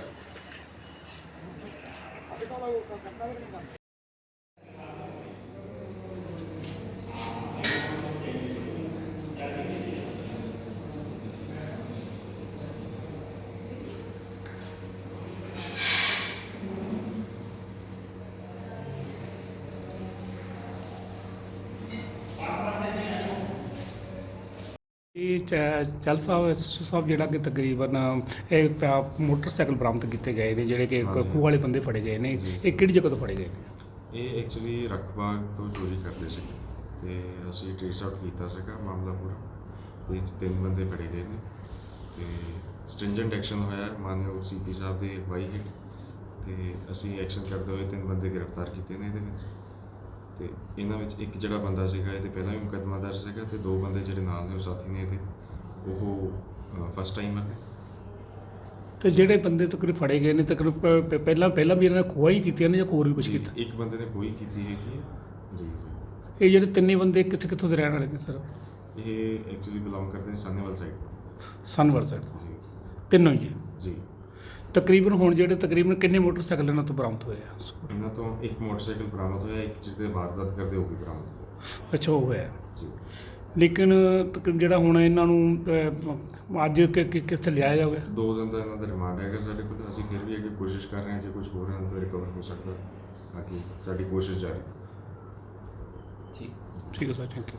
Gracias. ਇਹ ਚੱਲ ਸਾਹਿਬ SSO ਸਾਹਿਬ ਜਿਹੜਾ ਕਿ ਤਕਰੀਬਨ ਇਹ ਪ- ਮੋਟਰਸਾਈਕਲ ਬਰਾਮਦ ਕੀਤੇ ਗਏ ਨੇ ਜਿਹੜੇ ਕਿ ਹਾਂਜੀ। ਖੂਹ ਵਾਲੇ ਬੰਦੇ ਫੜੇ ਗਏ ਨੇ। ਇਹ ਕਿਹੜੀ ਜਗ੍ਹਾ ਤੋਂ ਫੜੇ ਗਏ ਨੇ? ਇਹ ਐਕਚੁਅਲੀ ਰਖਬਾਗ ਤੋਂ ਚੋਰੀ ਕਰਦੇ ਸੀ। ਤੇ ਅਸੀਂ ਟ੍ਰੇਸ ਆਊਟ ਕੀਤਾ ਸੀਗਾ ਮਾਮਲਾ ਪੂਰਾ ਤੇ ਇਹ 'ਚ ਤਿੰਨ ਬੰਦੇ ਫੜੇ ਗਏ ਨੇ। ਤੇ ਸਟ੍ਰਿੰਜੈਂਟ ਐਕਸ਼ਨ ਹੋਇਆ ਮਾਨਯੋਗ ਸੀਪੀ ਸਾਹਿਬ ਦੀ ਅਗਵਾਈ ਹੇਠ। ਤੇ ਅਸੀਂ ਐਕਸ਼ਨ ਕਰਦੇ ਹੋਏ ਤਿੰਨ ਬੰਦੇ ਗ੍ਰਿਫਤਾਰ ਕੀਤੇ ਨੇ ਇਹਦੇ ਵਿੱਚ। ਤੇ ਇਹਨਾਂ ਵਿੱਚ ਇੱਕ ਜਿਹੜਾ ਬੰਦਾ ਸੀਗਾ ਇਹਦੇ ਪਹਿਲਾਂ ਵੀ ਮੁਕੱਦਮਾ ਦਰਜ ਸੀਗਾ ਤੇ ਦੋ ਬੰਦੇ ਜਿਹੜੇ ਨਾਲ ਨੇ ਉਹ ਸਾਥੀ ਨੇ ਇਹਦੇ ਉਹ ਫਸਟ ਟਾਈਮਰ ਨੇ। ਤੇ ਜਿਹੜੇ ਬੰਦੇ ਤਕਰੀਬ ਫੜੇ ਗਏ ਨੇ ਤਕਰੀਬ ਪ- ਪਹਿਲਾਂ ਪਹਿਲਾਂ ਵੀ ਇਹਨਾਂ ਨੇ ਖੋਆ ਹੀ ਕੀਤੀਆਂ ਨੇ ਜਾਂ ਹੋਰ ਵੀ ਕੁਝ ਕੀਤਾ? ਇੱਕ ਬੰਦੇ ਨੇ ਕੋਈ ਕੀਤੀ ਹੈਗੀ ਹੈ। ਜੀ ਜੀ। ਇਹ ਜਿਹੜੇ ਤਿੰਨੇ ਬੰਦੇ ਕਿੱਥੇ ਕਿੱਥੋਂ ਦੇ ਰਹਿਣ ਵਾਲੇ ਨੇ ਸਰ? ਇਹ ਐਕਚੁਅਲੀ ਬਿਲੋਂਗ ਕਰਦੇ ਨੇ ਸਾਨੇਵਾਲ ਸਾਈਡ ਸਨਵਰ ਸਾਈਡ ਜੀ। ਤਿੰਨੋਂ ਹੀ ਜੀ। ਜੀ। ਤਕਰੀਬਨ ਹੁਣ ਜਿਹੜੇ ਤਕਰੀਬਨ ਕਿੰਨੇ ਮੋਟਰਸਾਈਕਲ ਇਹਨਾਂ ਤੋਂ ਬਰਾਮਦ ਹੋਏ ਆ? ਇਹਨਾਂ ਤੋਂ ਇੱਕ ਮੋਟਰਸਾਈਕਲ ਬਰਾਮਦ ਹੋਇਆ ਇੱਕ ਜਿਹਦੇ ਵਾਰਦਾਤ ਕਰਦੇ ਉਹ ਵੀ ਬਰਾਮਦ ਹੋਇਆ ਅੱਛਾ ਉਹ ਹੋਇਆ। ਜੀ। ਲੇਕਿਨ ਜਿਹੜਾ ਹੁਣ ਇਹਨਾਂ ਨੂੰ ਅਹ, ਅੱਜ ਕਿ- ਕਿ- ਕਿੱਥੇ ਲਿਆਇਆ ਜਾਊਗਾ? ਦੋ ਦਿਨ ਦਾ ਇਹਨਾਂ ਦਾ ਰਿਮਾਂਡ ਹੈਗਾ ਸਾਡੇ ਕੋਲ ਅਸੀਂ ਫਿਰ ਵੀ ਅੱਗੇ ਕੋਸ਼ਿਸ਼ ਕਰ ਰਹੇ ਹਾਂ ਜੇ ਕੁਝ ਹੋਰ ਇਹਨਾਂ ਤੋਂ ਰਿਕਵਰ ਹੋ ਸਕਦਾ ਬਾਕੀ ਸਾਡੀ ਕੋਸ਼ਿਸ਼ ਜਾਰੀ ਹੈ ਠੀਕ। ਹੈ ਸਰ ਥੈਂਕ ਯੂ